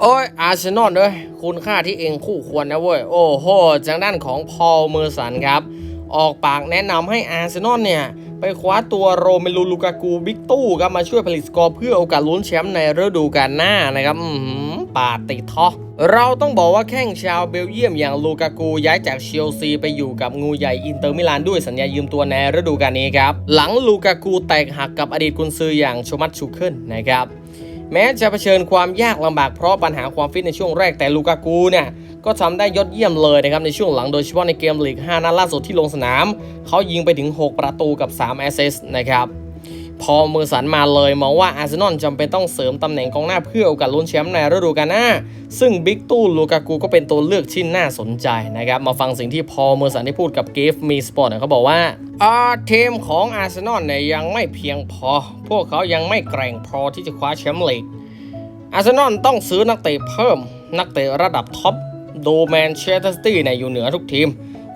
โอ้ยอาร์เซนอลเอ้ยคุณค่าที่เองคู่ควรนะเว้ย โอ้โหจากด้านของพอลเมอร์สันครับ ออกปากแนะนำให้อาร์เซนอลเนี่ย ไปคว้าตัวโรเมลูลูกากูบิ๊กตู้ครับมาช่วยผลิตสกอร์เพื่อโอกาสลุ้นแชมป์ในฤดูกาลหน้านะครับปาติทอเราต้องบอกว่าแข้งชาวเบลเยียมอย่างลูกากูย้ายจากเชลซีไปอยู่กับงูใหญ่อินเตอร์มิลานด้วยสัญญายืมตัวในฤดูกาลนี้ครับ หลังลูกากูแตกหักกับอดีตกุนซืออย่างโชมัตชูเคิลนะครับ แม้จะเผชิญความยากลำบากเพราะปัญหาความฟิตในช่วงแรกแต่ลูกากูเนี่ยก็ทำได้ยอดเยี่ยมเลยนะครับในช่วงหลังโดยเฉพาะในเกมลีก 5 นัดล่าสุดที่ลงสนาม เขายิงไปถึง 6 ประตูกับ 3 แอสซิสต์นะครับ พอมือสันมาเลยมองว่าอาร์เซนอลจำเป็นต้องเสริมตำแหน่งกองหน้าเพื่อโอกาสลุ้นแชมป์ในฤดูกาลหน้า ซึ่งบิ๊กตู้ลูกากูก็เป็นตัวเลือกที่น่าสนใจนะครับ มาฟังสิ่งที่พอมือสันได้พูดกับเกฟมีสปอร์ตเขาบอกว่าอาทีมของอาร์เซนอลเนี่ยยังไม่เพียงพอ พวกเขายังไม่แกร่งพอที่จะคว้าแชมป์ลีกอาร์เซนอลต้องซื้อนักเตะเพิ่ม นักเตะระดับท็อปดูแมนเชสเตอร์ซิตี้เนี่ยอยู่เหนือทุกทีม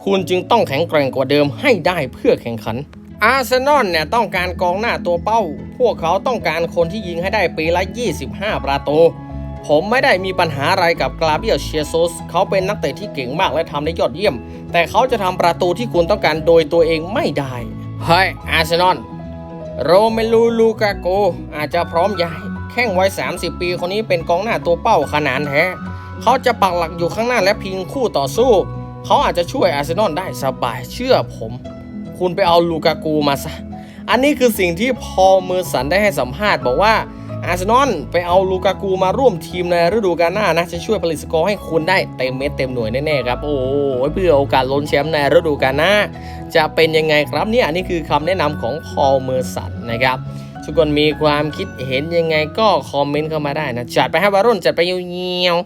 คุณจึงต้องแข็งแกร่งกว่าเดิมให้ได้เพื่อแข่งขัน อาร์เซนอลเนี่ยต้องการกองหน้าตัวเป้า พวกเขาต้องการคนที่ยิงให้ได้ปีละ 25 ประตู ผมไม่ได้มีปัญหาอะไรกับกลาเบียลเชียโซสเขาเป็นนักเตะที่เก่งมากและทำได้ยอดเยี่ยม แต่เขาจะทำประตูที่คุณต้องการโดยตัวเองไม่ได้ เฮ้ย อาร์เซนอล โรเมลู ลูกาโก อาจจะพร้อมย้าย แข้งวัย 30 ปีคนนี้เป็นกองหน้าตัวเป้าขนาดแท้ เขาจะปักหลักอยู่ข้างหน้าและพิงคู่ต่อสู้ เขาอาจจะช่วยอาร์เซนอลได้สบายเชื่อผม คุณไปเอาลูกากูมาซะ อันนี้คือสิ่งที่พอลเมอร์สันได้ให้สัมภาษณ์บอกว่าอาร์เซนอลไปเอาลูกากูมาร่วมทีมในฤดูกาลหน้านะจะช่วยผลิตสกอร์ให้คุณได้เต็มเม็ดเต็มหน่วยแน่ๆครับ โอ้เพื่อโอกาสลุ้นแชมป์ในฤดูกาลหน้า จะเป็นยังไงครับเนี่ยอันนี้คือคำแนะนำของพอลเมอร์สันนะครับทุกคนมีความคิดเห็นยังไงก็คอมเมนต์เข้ามาได้นะ จัดไปให้วารุ่นจัดไปเยี่ยว